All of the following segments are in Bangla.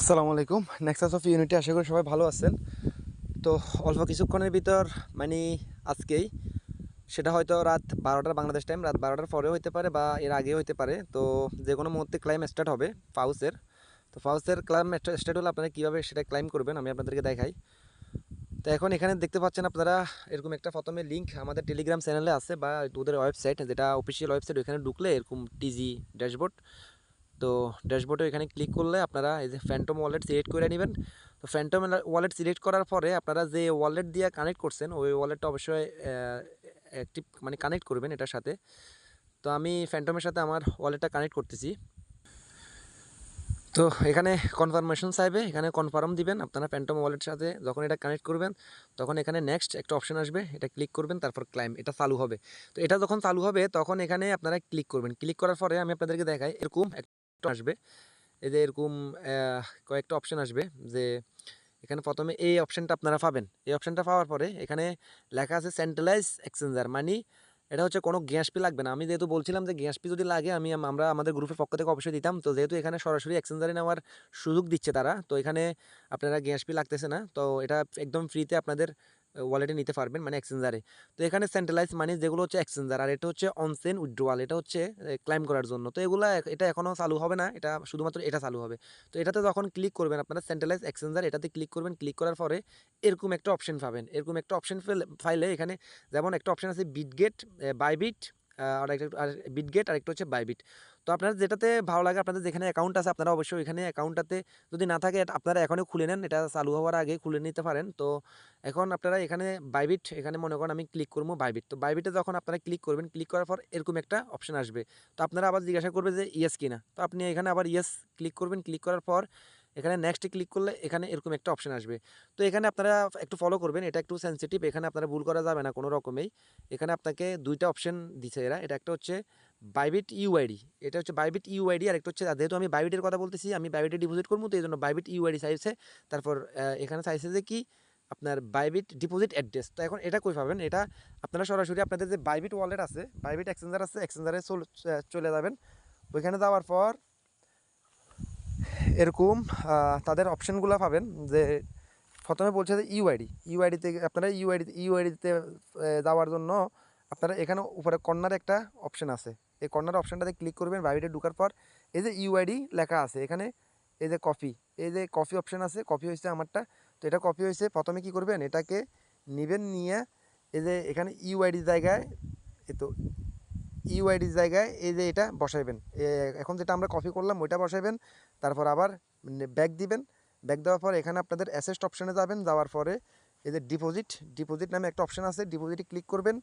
আসসালামু আলাইকুম। নেক্সাস অফ ইউনিটি আশা করি সবাই ভালো আছেন। তো অল্প কিছুক্ষণের ভিতর মানে আজকেই, সেটা হয়তো রাত বারোটার বাংলাদেশ টাইম রাত বারোটার পরেও হতে পারে বা এর আগেও হতে পারে। তো যে কোনো মুহূর্তে ক্লাইম স্টার্ট হবে ফাউসের তো ফাউসের ক্লাইম স্টার্ট হলে আপনারা কীভাবে সেটা ক্লাইম করবেন, আমি আপনাদেরকে দেখাই। তো এখন এখানে দেখতে পাচ্ছেন আপনারা, এরকম একটা প্রথমে লিঙ্ক আমাদের টেলিগ্রাম চ্যানেলে আছে বা ওদের ওয়েবসাইট যেটা অফিসিয়াল ওয়েবসাইট ওইখানে ঢুকলে এরকম টিজি ড্যাশবোর্ড তো ড্যাশবোর্ডে এখানে ক্লিক করলে আপনারা এই যে ফ্যান্টম ওয়ালেট সিলেক্ট করে নেবেন। তো ফ্যান্টম ওয়ালেট সিলেক্ট করার পরে আপনারা যে ওয়ালেট দিয়ে কানেক্ট করছেন, ওই ওয়ালেটটা অবশ্যই অ্যাক্টিভ মানে কানেক্ট করবেন এটার সাথে। তো আমি ফ্যান্টমের সাথে আমার ওয়ালেটটা কানেক্ট করতেছি। তো এখানে কনফার্মেশন চাইবে, এখানে কনফার্ম দিবেন আপনারা ফ্যান্টম ওয়ালেটের সাথে যখন এটা কানেক্ট করবেন, তখন এখানে নেক্সট একটা অপশন আসবে, এটা ক্লিক করবেন, তারপর ক্লাইম এটা চালু হবে। তো এটা যখন চালু হবে, তখন এখানে আপনারা ক্লিক করবেন। ক্লিক করার পরে আমি আপনাদেরকে দেখাই, এরকম আসবে। এই যে এরকম কয়েকটা অপশান আসবে যে এখানে প্রথমে এই অপশনটা আপনারা পাবেন। এই অপশানটা পাওয়ার পরে এখানে লেখা আছে সেন্ট্রালাইজ এক্সচেঞ্জার মানে এটা হচ্ছে কোনো গ্যাস পি লাগবে না। আমি যেহেতু বলছিলাম যে গ্যাস পি যদি লাগে, আমি আমরা আমাদের গ্রুপের পক্ষ থেকে অবশ্যই দিতাম। তো যেহেতু এখানে সরাসরি এক্সচেঞ্জারে নেওয়ার সুযোগ দিচ্ছে তারা, তো এখানে আপনারা গ্যাস পি লাগতেছে না। তো এটা একদম ফ্রিতে আপনাদের ওয়ালেটে নিতে পারবেন মানে এক্সচেঞ্জারে তো এখানে সেন্ট্রালাইজ মানি যেগুলো হচ্ছে এক্সচেঞ্জার আর এটা হচ্ছে অনসেন উইথড্রোয়াল এটা হচ্ছে ক্লাইম করার জন্য। তো এগুলো এটা এখনও চালু হবে না, এটা শুধুমাত্র এটা চালু হবে। তো এটাতে যখন ক্লিক করবেন আপনারা সেন্ট্রালাইজ এক্সচেঞ্জার এটাতে ক্লিক করবেন ক্লিক করার পরে এরকম একটা অপশন পাবেন। এরকম একটা অপশন ফাইলে এখানে যেমন একটা অপশন আছে বিট বিটগেট বাইবিট আর একটা আর বিটগেট আর একটা হচ্ছে বাইবিট তো আপনার যেটাতে ভালো লাগে, আপনাদের যেখানে অ্যাকাউন্ট আছে, আপনারা অবশ্যই ওইখানে অ্যাকাউন্টটাতে যদি না থাকে আপনারা এখনই খুলে নেন। এটা চালু হওয়ার আগে খুলে নিতে পারেন। তো এখন আপনারা এখানে বাইবিট এখানে মনে করেন আমি ক্লিক করব বাইবিট তো বাইবিটে যখন আপনারা ক্লিক করবেন ক্লিক করার পর এরকম একটা অপশন আসবে। তো আপনারা আবার জিজ্ঞাসা করবে যে ইয়েস কিনা। তো আপনি এখানে আবার ইয়েস ক্লিক করবেন। ক্লিক করার পর এখানে নেক্সটে ক্লিক করলে এখানে এরকম একটা অপশন আসবে। তো এখানে আপনারা একটু ফলো করবেন, এটা একটু সেন্সিটিভ এখানে আপনারা ভুল করা যাবে না, কোনো রকমেই। এখানে আপনাকে দুইটা অপশান দিছে এরা, এটা একটা হচ্ছে বাইবিট ইউআইডি এটা হচ্ছে বাইবিট ইউআইডি আর একটা হচ্ছে যেহেতু আমি বাইবিটের কথা বলতেছি, আমি বাইবিটে ডিপোজিট করব, তো এই জন্য বাইবিট ইউআইডি চাইছে তারপর এখানে চাইছে যে কি, আপনার বাইবিট ডিপোজিট অ্যাড্রেস তো এখন এটা কই পাবেন? এটা আপনারা সরাসরি আপনাদের যে বাইবিট ওয়ালেট আছে বাইবিট এক্সচেঞ্জার আছে এক্সচেঞ্জারে চলে যাবেন। ওইখানে যাওয়ার পর এরকম তাদের অপশানগুলো পাবেন যে প্রথমে বলছে যে ইউআইডি ইউআইডিতে আপনারা ইউআইডি ইউআইডিতে যাওয়ার জন্য আপনারা এখানে উপরে কর্নার একটা অপশন আছে। এই কর্নার অপশানটাতে ক্লিক করবেন বাইরে ঢুকার পর এই যে ইউআইডি লেখা আছে, এখানে এই যে কপি এই যে কপি অপশান আছে কপি হয়েছে আমারটা। তো এটা কপি হয়েছে, প্রথমে কি করবেন, এটাকে নেবেন, নিয়ে এই যে এখানে ইউআইডি জায়গায় এ তো ইউআইডির জায়গায় এই যে এটা বসাইবেন। এখন যেটা আমরা কপি করলাম, ওইটা বসাইবেন। তারপর আবার ব্যাক দিবেন। ব্যাক দেওয়ার পর এখানে আপনাদের অ্যাসেস্ট অপশানে যাবেন। যাওয়ার পরে এই যে ডিপোজিট ডিপোজিট নামে একটা অপশান আছে। ডিপোজিটে ক্লিক করবেন।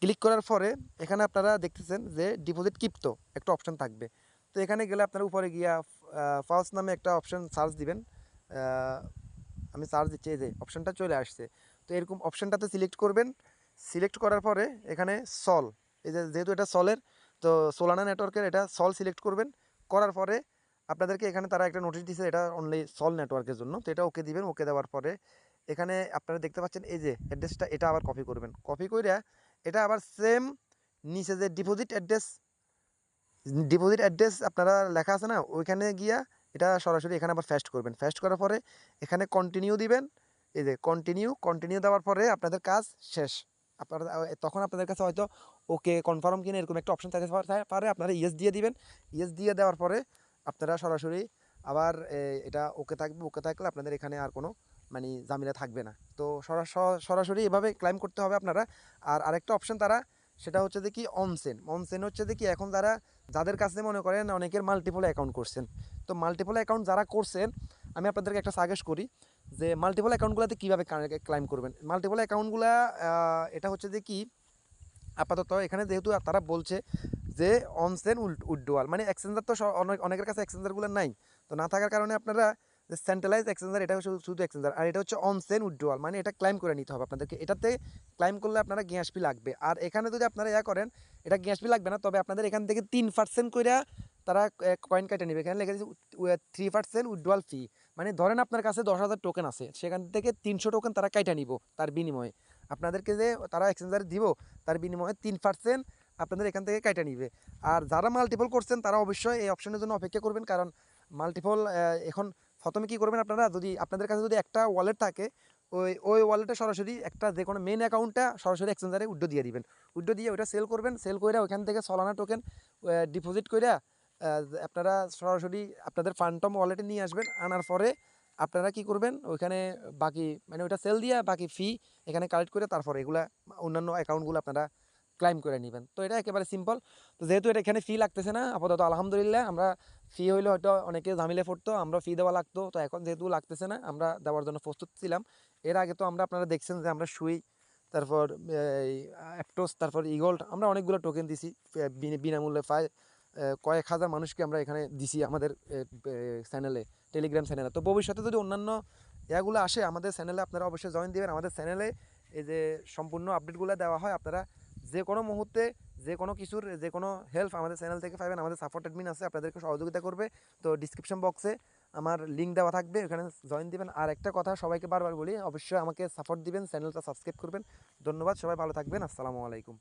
ক্লিক করার পরে এখানে আপনারা দেখতেছেন যে ডিপোজিট কিপ্ত একটা অপশান থাকবে। তো এখানে গেলে আপনারা উপরে গিয়া ফার্স্ট নামে একটা অপশান সার্চ দিবেন। আমি সার্চ দিচ্ছি, এই যে অপশানটা চলে আসছে। তো এরকম অপশানটাতে সিলেক্ট করবেন। সিলেক্ট করার পরে এখানে সল এই যে যেহেতু এটা সলের তো সোলানা নেটওয়ার্কের এটা সল সিলেক্ট করবেন। করার পরে আপনাদেরকে এখানে তারা একটা নোটিশ দিছে এটা অনলি সল নেটওয়ার্কের জন্য। তো এটা ওকে দিবেন ওকে দেওয়ার পরে এখানে আপনারা দেখতে পাচ্ছেন এই যে অ্যাড্রেসটা এটা আবার কপি করবেন। কপি করে এটা আবার সেম নিচে যে ডিপোজিট অ্যাড্রেস ডিপোজিট অ্যাড্রেস আপনারা লেখা আছে না, ওইখানে গিয়া এটা সরাসরি এখানে আবার ফ্যাস্ট করবেন। ফ্যাস্ট করার পরে এখানে কন্টিনিউ দিবেন। এই যে কন্টিনিউ কন্টিনিউ দেওয়ার পরে আপনাদের কাজ শেষ। আপনারা, তখন আপনাদের কাছে হয়তো ওকে কনফার্ম কিনা এরকম একটা অপশন থাকতে পারে আপনারা ইয়েস দিয়ে দিবেন। ইয়েস দিয়ে দেওয়ার পরে আপনারা সরাসরি আবার এটা ওকে থাকবে, ওকে থাকলে আপনাদের এখানে আর কোনো মানে জামিলা থাকবে না। তো সরা- সরাসরি এভাবে ক্লাইম করতে হবে আপনারা। আর আরেকটা অপশন তারা, সেটা হচ্ছে কি অনসেন অনসেন হচ্ছে দেখি এখন যারা, যাদের কাছে মনে করেন অনেকের মাল্টিপল অ্যাকাউন্ট করছেন। তো মাল্টিপল অ্যাকাউন্ট যারা করছেন, আমি আপনাদেরকে একটা সাজেস্ট করি যে মাল্টিপল অ্যাকাউন্টগুলোতে কীভাবে ক্লাইম করবেন। মাল্টিপল অ্যাকাউন্টগুলা এটা হচ্ছে যে কি, আপাতত এখানে যেহেতু তারা বলছে যে অনসেন উইড্রোয়াল মানে এক্সচেঞ্জার তো অনেক অনেকের কাছে এক্সচেঞ্জারগুলো নাই। তো না থাকার কারণে আপনারা যে সেন্ট্রালাইজ এক্সচেঞ্জার এটা হচ্ছে শুধু এক্সচেঞ্জার আর এটা হচ্ছে অনসেন উইড্রোয়াল মানে এটা ক্লাইম করে নিতে হবে আপনাদেরকে। এটাতে ক্লাইম করলে আপনারা গ্যাস ফি লাগবে। আর এখানে যদি আপনারা ইয়া করেন, এটা গ্যাস ফি লাগবে না। তবে আপনাদের এখান থেকে তিন পার্সেন্ট করে তারা কয়েন কেটে নেবে। এখানে লেগে থ্রি পার্সেন্ট উইড্রোয়াল ফি মানে ধরেন আপনার কাছে দশ হাজার টোকেন আছে। সেখান থেকে তিনশো টোকেন তারা কাইটা নিব তার বিনিময়ে। আপনাদেরকে যে তারা এক্সচেঞ্জারে দিব, তার বিনিময়ে তিন পার্সেন্ট আপনাদের এখান থেকে কাইটা নিবে। আর যারা মাল্টিপল করছেন, তারা অবশ্যই এই অপশনের জন্য অপেক্ষা করবেন। কারণ মাল্টিপল এখন প্রথমে কী করবেন আপনারা? যদি আপনাদের কাছে যদি একটা ওয়ালেট থাকে, ওই ওই ওয়ালেটে সরাসরি একটা যে কোনো মেন অ্যাকাউন্টটা সরাসরি এক্সচেঞ্জারে উড্ডো দিয়ে দিবেন। উড্ডো দিয়ে ওইটা সেল করবেন। সেল করে ওখান থেকে সলানা টোকেন ডিপোজিট করে আপনারা সরাসরি আপনাদের ফান্ডটম ওয়ালেটে নিয়ে আসবেন। আনার পরে আপনারা কি করবেন? ওইখানে বাকি মানে ওইটা সেল দিয়ে বাকি ফি এখানে কালেক্ট করে তারপরে এগুলা অন্যান্য অ্যাকাউন্টগুলো আপনারা ক্লাইম করে নেবেন। তো এটা একেবারে সিম্পল তো যেহেতু এটা এখানে ফি লাগতেছে না, আপাতত আলহামদুলিল্লাহ আমরা ফি হইলে হয়তো অনেকে ঝামেলে পড়তো, আমরা ফি দেওয়া লাগতো। তো এখন যেহেতু লাগতেছে না, আমরা দেওয়ার জন্য প্রস্তুত ছিলাম। এর আগে তো আমরা আপনারা দেখছেন যে আমরা সুই, তারপর অ্যাপটোস তারপর ইগোল্ড আমরা অনেকগুলো টোকেন দিছি। বিনামূল্যে পাই কয়েক হাজার মানুষকে আমরা এখানে দিছি আমাদের চ্যানেলে টেলিগ্রাম চ্যানেলে তো ভবিষ্যতে যদি অন্যান্য ইয়াগুলো আসে আমাদের চ্যানেলে আপনারা অবশ্যই জয়েন দিবেন। আমাদের চ্যানেলে এই যে সম্পূর্ণ আপডেটগুলো দেওয়া হয়, আপনারা যে কোনো মুহূর্তে, যে কোনো কিছুর, যে কোনো হেল্প আমাদের চ্যানেল থেকে পাবেন, আমাদের সাপোর্ট অ্যাডমিন আছে, আপনাদেরকে সহযোগিতা করবে। তো ডিসক্রিপশন বক্সে আমার লিঙ্ক দেওয়া থাকবে, ওখানে জয়েন দিবেন। আর একটা কথা সবাইকে বারবার বলি, অবশ্যই আমাকে সাপোর্ট দিবেন চ্যানেলটা সাবস্ক্রাইব করবেন। ধন্যবাদ, সবাই ভালো থাকবেন, আসসালামু আলাইকুম।